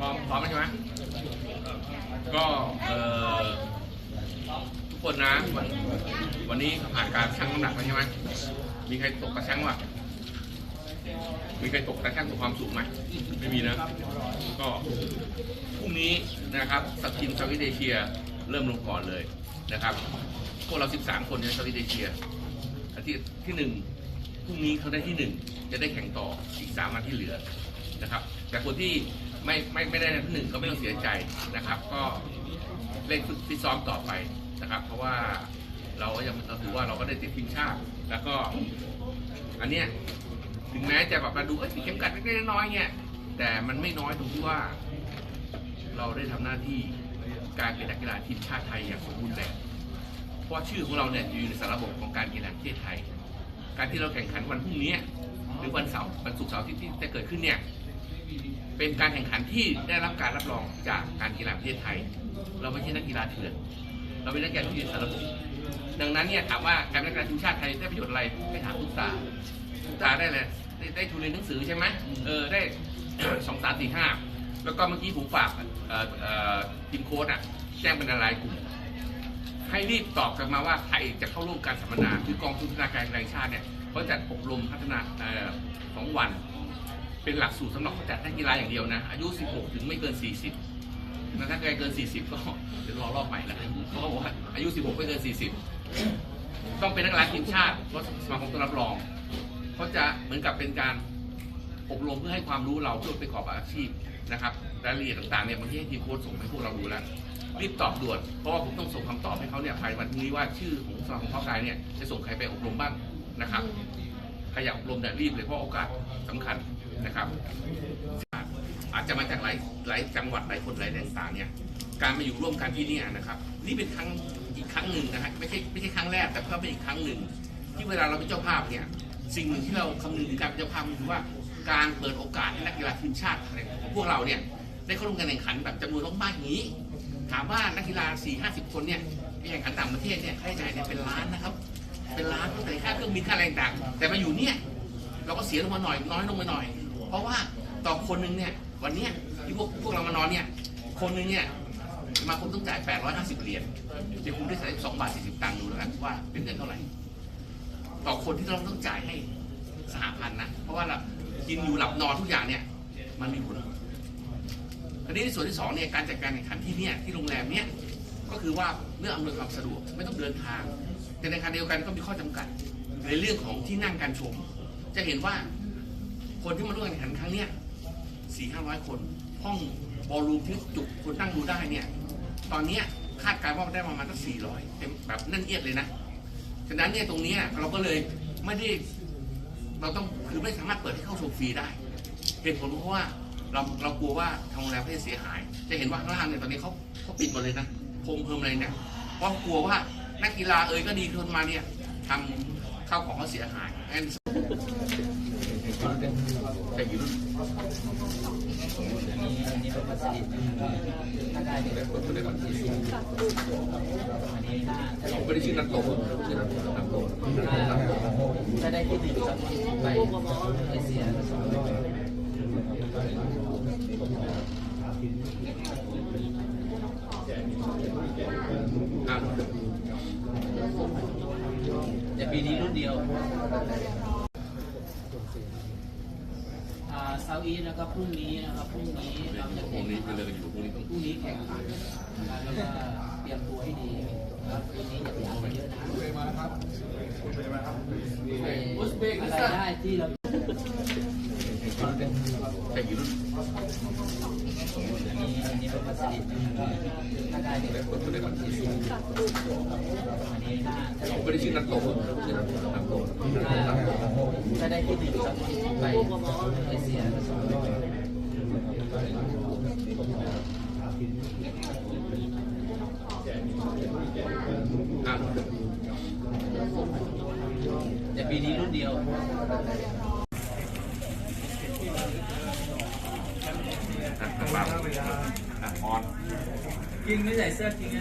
พร้อมพร้อมไหมใช่ไหมก็เออทุกคนนะวันวันนี้ผ่านการชั่งน้ำหนักแล้วใช่ไหมมีใครตกกระชั่งวะมีใครตกกระชั่งตัวความสูงไหมไม่มีนะ ก็พรุ่งนี้นะครับสักทีเซาท์อีสเอเชียเริ่มลงก่อนเลยนะครับ พวกเรา 13 คนในเซาท์อีสเอเชียอาทิตย์ที่หนึ่งพรุ่งนี้เขาได้ที่หนึ่งจะได้แข่งต่ออีกสามวันที่เหลือ นะครับ แต่คนที่ไม่ไม่ไม่ได้ที่หนึ่งก็ไม่ต้องเสียใจนะครับ ก็เล่นฟิตซ้อมต่อไปนะครับ เพราะว่าเราก็ยังเราถือว่าเราก็ได้ติดทีมชาติ แล้วก็ อันเนี้ยถึงแม้จะแบบมาดูเอ้ยเข็มกัดเล็กๆน้อยๆเนี่ยแต่มันไม่น้อยตรงที่ว่า เราได้ทำหน้าที่การเป็นนักกีฬาทีมชาติไทยอย่างสมบูรณ์แบบเพราะชื่อของเราเนี่ยอยู่ในสารระบบของการกีฬาประเทศไทย การที่เราแข่งขันวันพรุ่งนี้หรือวันเสาร์วันศุกร์เสาร์ที่จะเกิดขึ้นเนี่ย เป็นการแข่งขันที่ได้รับการรับรองจากการกีฬาประเทศไทย เราไม่ใช่นักกีฬาเถื่อน เราเป็นนักกีฬาที่อยู่ในสารระบบดังนั้นเนี่ยถามว่าการเป็นนักกีฬาทีมชาติไทยได้ประโยชน์อะไรไม่ถามทุกตาทุกตาได้เลยได้ได้ทุนเรียนหนังสือใช่ไหมเออได้สองสามสี่ห้าแล้วก็เมื่อกี้ผมฝากทีมโค้ดอะแจ้งเป็นรายกลุ่มให้รีบตอบกลับมาว่าใครจะเข้าร่วมการสัมมนาคือกองทุนพัฒนาการแรงชาติเนี่ยเขาจัดอบรมพัฒนาสองวัน เป็นหลักสูตรสำหรับเขาจัดนักกีฬาอย่างเดียวนะ อายุ 16 ถึงไม่เกิน 40นะถ้าใครเกิน 40 ก็เดี๋ยวรอรอบใหม่แล้วเพราะเขาบอกว่าอายุ 16 ไม่เกิน 40 ต้องเป็นนักกีฬาทีมชาติเพราะสมาคมต้องรับรองเขาจะเหมือนกับเป็นการอบรมเพื่อให้ความรู้เราเพื่อไปประกอบอาชีพนะครับรายละเอียดต่างๆเนี่ยบางทีให้ทีมโค้ชส่งให้พวกเราดูแล้วรีบตอบด่วนเพราะว่าผมต้องส่งคำตอบให้เขาเนี่ยภายในวันพรุ่งนี้ว่าชื่อของสมาคมเพาะกายเนี่ยจะส่งใครไปอบรมบ้างนะครับ ใครอยากอบรมเนี่ยรีบเลยเพราะโอกาสสำคัญนะครับอาจจะมาจากหลายหลายจังหวัดหลายคนหลายแดนต่างเนี่ยการมาอยู่ร่วมกันที่นี่นะครับนี่เป็นครั้งอีกครั้งหนึ่งนะฮะไม่ใช่ไม่ใช่ครั้งแรกแต่ก็เป็นอีกครั้งหนึ่ง ที่เวลาเราเป็นเจ้าภาพเนี่ยสิ่งหนึ่งที่เราคำนึงถึงการเป็นเจ้าภาพคือว่าการเปิดโอกาสให้นักกีฬาทีมชาติของพวกเราเนี่ยได้เข้าร่วมการแข่งขันแบบจำนวนมากๆอย่างนี้ ถามว่านักกีฬา4 50 คนเนี่ยแข่งขันต่างประเทศเนี่ยค่าใช้จ่ายเนี่ยเป็นล้านนะครับ เป็นล้านตั้งแต่ค่าเครื่องบินค่าอะไรต่าง แต่มาอยู่เนี่ยเราก็เสียลงมาหน่อยน้อยลงมาหน่อย เพราะว่าต่อคนหนึ่งเนี่ยวันเนี้ยที่พวกพวกเรามานอนเนี่ยคนหนึ่งเนี่ยมาคมต้องจ่าย 850 เหรียญเดี๋ยวคุณได้ใส่2บาท40ตังค์ดูแล้วกันว่าเป็นเงินเท่าไหร่ ต่อคนที่เราต้องจ่ายให้สหพันธ์นะ เพราะว่าเรากินอยู่หลับนอนทุกอย่างเนี่ยมันมีผลอันนี้ในส่วนที่สองเนี่ยการจัดการแข่งขันที่เนี่ยที่โรงแรมเนี่ย ก็คือว่าเรื่องอำนวยความสะดวกไม่ต้องเดินทาง แต่ในขณะเดียวกันก็มีข้อจำกัด ในเรื่องของที่นั่งการชม จะเห็นว่าคนที่มาร่วมแข่งขันครั้งเนี้ยสี่ห้าร้อยคน ห้องบอลลูมที่จุคนนั่งดูได้เนี่ย ตอนเนี้ยคาดการณ์ว่าได้ประมาณสักสี่ร้อยเต็มแบบแนั่นเอียดเลยนะ ฉะนั้นเนี่ยตรงนี้เราก็เลยไม่ได้เราต้องคือไม่สามารถเปิดให้เข้าชมฟรีได้เหตุผลเพราะว่าเราเรากลัวว่าทางโรงแรมเขาจะเสียหาย จะเห็นว่าข้างล่างเนี่ยตอนนี้เขาเขาปิดหมดเลยนะ พรมเพิ่มอะไรเนี่ยเพราะกลัวว่านักกีฬาเอ่ยก็ดีคนมาเนี่ยทำข้าวของเขาเสียหายแอนแต่อยู่รุ่นอันนี้เป็นวัสดุถ้าได้เนี่ยเป็นคนเป็นที่สูงอันนี้ถ้าถ้าผมไม่ได้ชื่อนักโตชื่อนักโตนักโตถ้าได้ที่หนึ่งไปเอเชียสองร้อย อะ แต่ปีนี้รุ่น เดียวอ่าเซาท์อีสนะครับพรุ่งนี้นะครับพรุ่งนี้เราจะพรุ่แข่งงนี้ไปเลยอยู่พรุ่งนี้ต้องพรุ่งนี้แข่งขันนะครับแล้วก็เตรียมตัวให้ดีนะครับพรุ่งนี้อย่าไปทำเยอะนะอะไรได้ที่เราแต่อยู่รุ่นอันนี้อันนี้เป็นวัสดุถ้าได้เนี่ยเป็นคนเป็นที่สูงอันนี้ถ้าถ้าผม ไม่ได้ชื่อนักโตชื่อนักนักโตถ้าได้ที่หนึ่งก็ไปเอเชียสองร้อยอะแต่ปีนี้รุ่นเดียว อะอะออน กินไม่ใส่เสื้อจริงไง